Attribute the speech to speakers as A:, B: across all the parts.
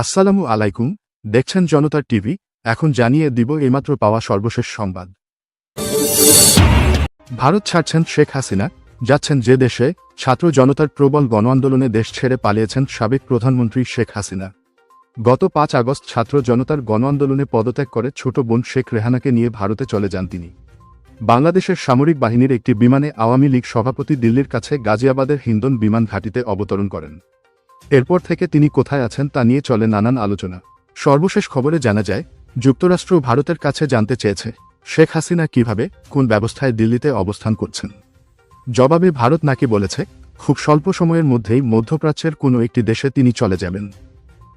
A: আসসালামু আলাইকুম, দেখছেন জনতার টিভি, এখন জানিয়ে দিব এইমাত্র পাওয়া সর্বশেষ সংবাদ। ভারত ছাড়ছেন শেখ হাসিনা, যাচ্ছেন যে দেশে, ছাত্র জনতার প্রবল গণ আন্দোলনে দেশ ছেড়ে পালিয়েছেন সাবেক প্রধানমন্ত্রী শেখ হাসিনা। গত পাঁচ আগস্ট ছাত্র জনতার গণ আন্দোলনে পদত্যাগ করে ছোট বোন শেখ রেহানাকে নিয়ে ভারতে চলে যান তিনি। বাংলাদেশের সামরিক বাহিনীর একটি বিমানে আওয়ামী লীগ সভাপতি দিল্লির কাছে গাজিয়াবাদের হিন্দন বিমান ঘাঁটিতে অবতরণ করেন। এরপর থেকে তিনি কোথায় আছেন তা নিয়ে চলে নানান আলোচনা। সর্বশেষ খবরে জানা যায়, যুক্তরাষ্ট্র ভারতের কাছে জানতে চেয়েছে, শেখ হাসিনা কীভাবে, কোন ব্যবস্থায় দিল্লিতে অবস্থান করছেন। জবাবে ভারত নাকি বলেছে, খুব স্বল্প সময়ের মধ্যেই মধ্যপ্রাচ্যের কোনো একটি দেশে তিনি চলে যাবেন।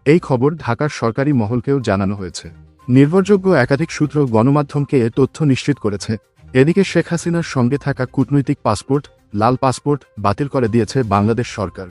A: এই খবর ঢাকার সরকারি মহলকেও জানানো হয়েছে। নির্ভরযোগ্য একাধিক সূত্র গণমাধ্যমকে এ তথ্য নিশ্চিত করেছে। এদিকে শেখ হাসিনার সঙ্গে থাকা কূটনৈতিক পাসপোর্ট, লাল পাসপোর্ট, বাতিল করে দিয়েছে বাংলাদেশ সরকার।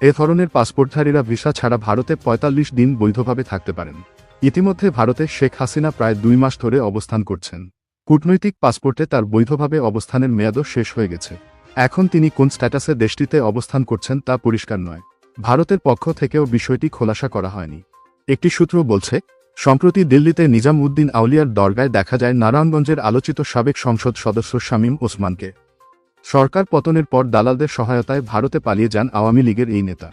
A: এ ধরনের পাসপোর্টধারীরা ভিসা ছাড়া ভারতে ৪৫ দিন বৈধভাবে থাকতে পারেন। ইতিমধ্যে ভারতে শেখ হাসিনা প্রায় দুই মাস ধরে অবস্থান করছেন। কূটনৈতিক পাসপোর্টে তার বৈধভাবে অবস্থানের মেয়াদও শেষ হয়ে গেছে। এখন তিনি কোন স্ট্যাটাসে দেশটিতে অবস্থান করছেন তা পরিষ্কার নয়। ভারতের পক্ষ থেকেও বিষয়টি খোলাসা করা হয়নি। একটি সূত্র বলছে, সম্প্রতি দিল্লিতে নিজাম উদ্দিন আউলিয়ার দরগায় দেখা যায় নারায়ণগঞ্জের আলোচিত সাবেক সংসদ সদস্য শামীম ওসমানকে। সরকার পতনের পর দালালদের সহায়তায় ভারতে পালিয়ে যান আওয়ামী লীগের এই নেতা।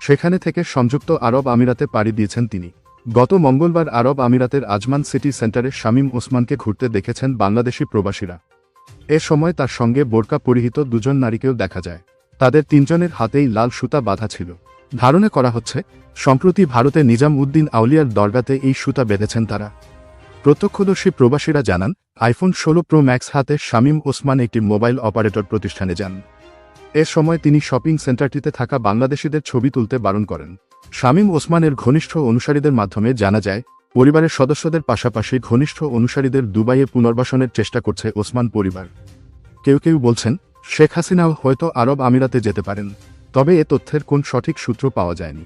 A: সেখানে থেকে সংযুক্ত আরব আমিরাতে পাড়ি দিয়েছেন তিনি। গত মঙ্গলবার আরব আমিরাতের আজমান সিটি সেন্টারে শামীম ওসমানকে ঘুরতে দেখেছেন বাংলাদেশি প্রবাসীরা। এ সময় তার সঙ্গে বোরকা পরিহিত দুজন নারীকেও দেখা যায়। তাদের তিনজনের হাতেই লাল সুতা বাঁধা ছিল। ধারণা করা হচ্ছে, সম্প্রতি ভারতে নিজাম উদ্দিন আউলিয়ার দরগাতে এই সুতা বেঁধেছেন তারা। প্রত্যক্ষদর্শী প্রবাসীরা জানান, আইফোন ষোলো প্রো ম্যাক্স হাতে শামীম ওসমান একটি মোবাইল অপারেটর প্রতিষ্ঠানে যান। এ সময় তিনি শপিং সেন্টারটিতে থাকা বাংলাদেশিদের ছবি তুলতে বারণ করেন। শামীম ওসমানের ঘনিষ্ঠ অনুসারীদের মাধ্যমে জানা যায়, পরিবারের সদস্যদের পাশাপাশি ঘনিষ্ঠ অনুসারীদের দুবাইয়ে পুনর্বাসনের চেষ্টা করছে ওসমান পরিবার। কেউ কেউ বলছেন, শেখ হাসিনাও হয়তো আরব আমিরাতে যেতে পারেন, তবে এ তথ্যের কোন সঠিক সূত্র পাওয়া যায়নি।